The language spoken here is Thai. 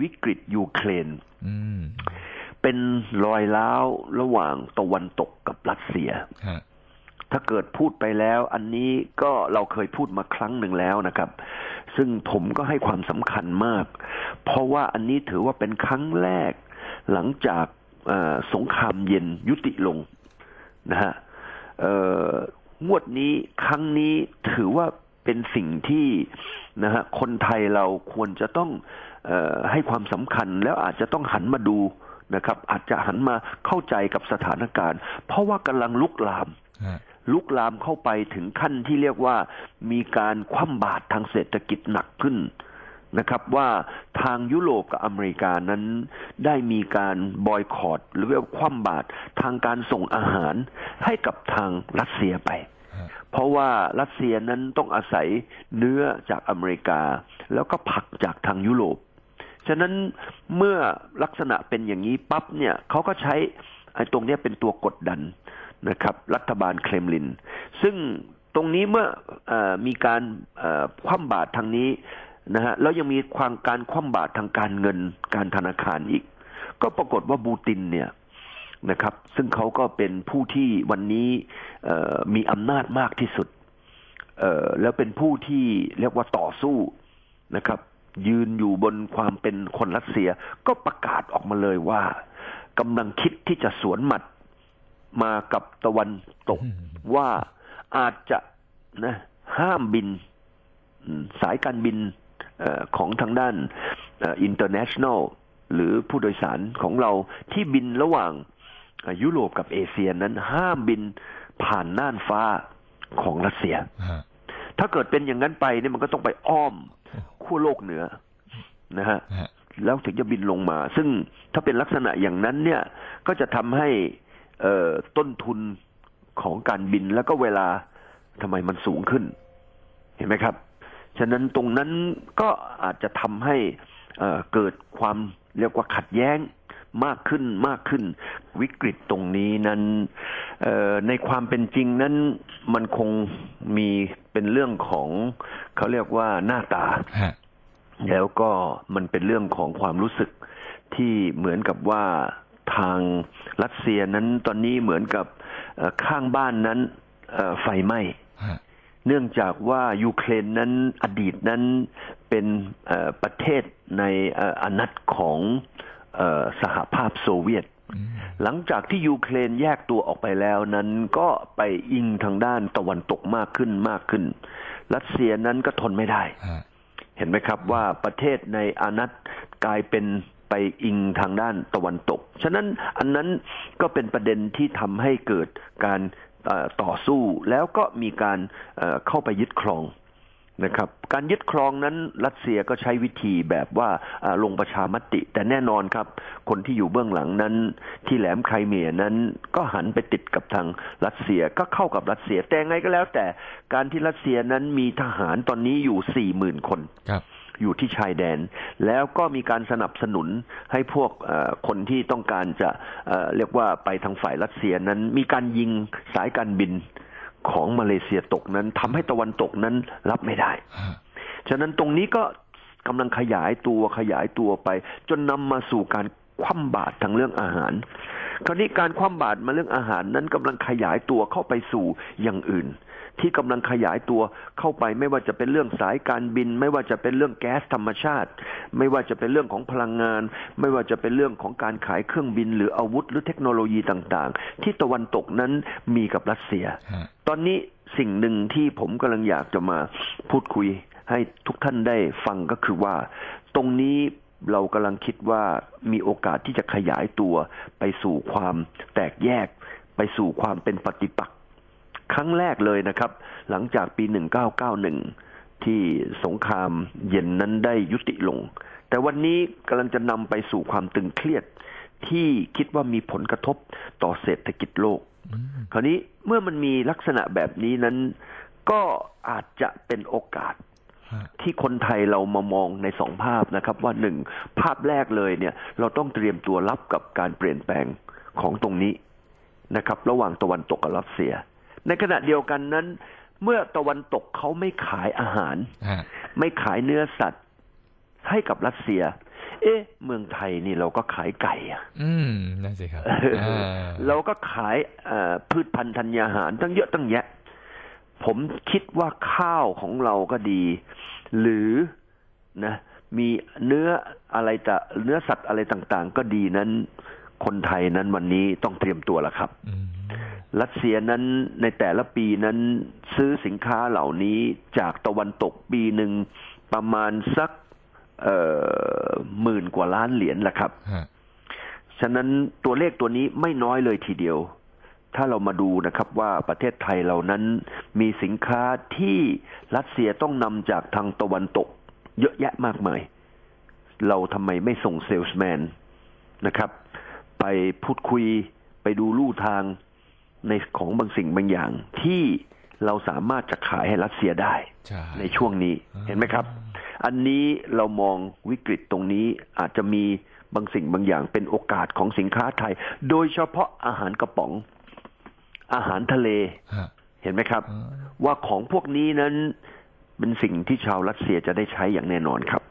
วิกฤตยูเครนอืมเป็นรอยร้าวระหว่างตะวันตกกับรัสเซียฮะถ้าเกิดพูดไปแล้ว อันนี้ก็เราเคยพูดมาครั้งหนึ่งแล้วนะครับ ซึ่งผมก็ให้ความสำคัญมาก เพราะว่าอันนี้ถือว่าเป็นครั้งแรก หลังจากเอ่อสงครามเย็นยุติลงนะฮะเอ่องวดนี้ครั้งนี้ถือว่า เป็นสิ่งที่นะฮะคนไทยเราควรจะต้องเออให้ความสำคัญแล้วอาจจะต้องหันมาดูนะครับ อาจจะหันมาเข้าใจกับสถานการณ์ เพราะว่ากำลังลุกลามฮะลุกลามเข้าไปถึงขั้นที่เรียกว่ามีการคว่ำบาตรทางเศรษฐกิจหนักขึ้นนะครับว่าทางยุโรปกับอเมริกานั้นได้มีการบอยคอรดหรือว่าคว่ำบาตรทางการส่งอาหารให้กับทางรัสเซียไปฮะ เพราะว่ารัสเซียนั้นต้องอาศัยเนื้อจากอเมริกา แล้วก็ผักจากทางยุโรป ฉะนั้นเมื่อลักษณะเป็นอย่างนี้ปั๊บเนี่ยเขาก็ใช้ไอ้ตรงนี้เป็นตัวกดดันนะครับ รัฐบาลเครมลิน ซึ่งตรงนี้เมื่อออมีการคว่ำบาตรทางนี้นะฮะแล้วยังมีความการคว่ำบาตรทางการเงินการธนาคารอีก ก็ปรากฏว่าบูตินเนี่ย นะครับ ซึ่งเขาก็เป็นผู้ที่วันนี้เอ่อมีอำนาจมากที่สุดเอ่อแล้วเป็นผู้ที่เรียกว่าต่อสู้นะครับ ยืนอยู่บนความเป็นคนรัสเซีย ก็ประกาศออกมาเลยว่ากำลังคิดที่จะสวนหมัดมากับตะวันตกว่าอาจจะนะห้ามบินอืมสายการบินเออของทางด้านอินเตอร์เนชั่นแนลหรือผู้โดยสารของเราที่บินระหว่างเอ่อ ยุโรปกับเอเชียนั้นห้ามบินผ่านน่านฟ้าของรัสเซียฮะถ้าเกิดเป็นอย่างนั้นไปเนี่ยมันก็ต้องไปอ้อมขั้วโลกเหนือนะฮะฮะแล้วถึงจะบินลงมา ซึ่งถ้าเป็นลักษณะอย่างนั้นเนี่ย ก็จะทำให้เอ่อต้นทุนของการบินแล้วก็เวลาทำไมมันสูงขึ้น เห็นไหมครับ ฉะนั้นตรงนั้นก็อาจจะทำให้เอ่อเกิดความเรียกว่าขัดแย้ง มากขึ้นมากขึ้น วิกฤตตรงนี้นั้นเอ่อในความเป็นจริงนั้นมันคงมีเป็นเรื่องของเขาเรียกว่าหน้าตาฮะแล้วก็มันเป็นเรื่องของความรู้สึกที่เหมือนกับว่าทางรัสเซียนั้นตอนนี้เหมือนกับเอ่อข้างบ้านนั้นเอ่อไฟไหม้ฮะเนื่องจากว่ายูเครนนั้นอดีตนั้นเป็นเอ่อประเทศในเอ่ออานัตของเอ่อ สหภาพโซเวียตอืมหลังจากที่ยูเครนแยกตัวออกไปแล้วนั้นก็ไปอิงทางด้านตะวันตกมากขึ้นมากขึ้น รัสเซียนั้นก็ทนไม่ได้ฮะเห็นไหมครับว่าประเทศในอานัตกลายเป็นไปอิงทางด้านตะวันตก ฉะนั้นอันนั้นก็เป็นประเด็นที่ทำให้เกิดการเอ่อต่อสู้แล้วก็มีการเอ่อเข้าไปยึดครอง นะครับการยึดครองนั้นรัสเซียก็ใช้วิธีแบบว่าอ่าลงประชามติ แต่แน่นอนครับ คนที่อยู่เบื้องหลังนั้น ที่แหลมไครเมียนั้นก็หันไปติดกับทางรัสเซียก็เข้ากับรัสเซียแต่ไงก็แล้ว แต่การที่รัสเซียนั้นมีทหารตอนนี้อยู่สี่หมื่นคนครับอยู่ที่ชายแดน แล้วก็มีการสนับสนุนให้พวกเอ่อคนที่ต้องการจะเอ่อเรียกว่าไปทางฝ่ายรัสเซียนั้น มีการยิงสายการบิน ของมาเลเซียตกนั้นทำให้ตะวันตกนั้นรับไม่ได้ฮะฉะนั้นตรงนี้ก็กำลังขยายตัวขยายตัวไป จนนำมาสู่การคว่ำบาตรทางเรื่องอาหาร คราวนี้การคว่ำบาตรมาเรื่องอาหารนั้นกำลังขยายตัวเข้าไปสู่อย่างอื่น ที่กำลังขยายตัวเข้าไปไม่ว่าจะเป็นเรื่องสายการบิน ไม่ว่าจะเป็นเรื่องแก๊สธรรมชาติ ไม่ว่าจะเป็นเรื่องของพลังงาน ไม่ว่าจะเป็นเรื่องของการขายเครื่องบิน หรืออาวุธหรือเทคโนโลยีต่างๆ ที่ตะวันตกนั้นมีกับรัสเซียฮะตอนนี้สิ่งหนึ่งที่ผมกำลังอยากจะมาพูดคุยให้ทุกท่านได้ฟังก็คือว่า ตรงนี้เรากำลังคิดว่ามีโอกาสที่จะขยายตัวไปสู่ความแตกแยก ไปสู่ความเป็นปฏิปักษ์ ครั้งแรกเลยนะครับ หลังจากปี 1991 ที่สงครามเย็นนั้นได้ยุติลง แต่วันนี้กำลังจะนำไปสู่ความตึงเครียดที่คิดว่ามีผลกระทบต่อเศรษฐกิจโลกอืมคราวนี้เมื่อมันมีลักษณะแบบนี้นั้น ก็อาจจะเป็นโอกาสฮะที่คนไทยเรามามองในสองภาพนะครับ ว่าหนึ่งภาพแรกเลยเนี่ย เราต้องเตรียมตัวรับกับการเปลี่ยนแปลงของตรงนี้นะครับ ระหว่างตะวันตกกับรัสเซีย ในขณะเดียวกันนั้น เมื่อตะวันตกเขาไม่ขายอาหารฮะไม่ขายเนื้อสัตว์ ให้กับรัสเซีย เอ๊ะ เมืองไทยนี่เราก็ขายไก่อะอืมนั่นสิครับอ่าเราก็ขายเอ่อพืชพันธุ์ธัญญาหารตั้งเยอะตั้งแยะ ผมคิดว่าข้าวของเราก็ดี หรือนะมีเนื้ออะไรจะเนื้อสัตว์อะไรต่าง ๆ ก็ดีนั้น คนไทยนั้นวันนี้ต้องเตรียมตัวแล้วครับอืม รัสเซียนั้นในแต่ละปีนั้นซื้อสินค้าเหล่านี้จากตะวันตกปีหนึ่งประมาณสักเอ่อหมื่นกว่าล้านเหรียญแหละครับฮะฉะนั้นตัวเลขตัวนี้ไม่น้อยเลยทีเดียว ถ้าเรามาดูนะครับว่าประเทศไทยเรานั้นมีสินค้าที่รัสเซียต้องนำจากทางตะวันตก เยอะแยะมากมาย เราทำไมไม่ส่งเซลส์แมนนะครับ ไปพูดคุยไปดูลู่ทาง ในของบางสิ่งบางอย่างที่เราสามารถจะขายให้รัสเซียได้ใช่ในช่วงนี้เห็นไหมครับ อันนี้เรามองวิกฤตตรงนี้อาจจะมีบางสิ่งบางอย่างเป็นโอกาสของสินค้าไทย โดยเฉพาะอาหารกระป๋อง อาหารทะเลฮะเห็นไหมครับอ่าว่าของพวกนี้นั้นเป็นสิ่งที่ชาวรัสเซียจะได้ใช้อย่างแน่นอนครับ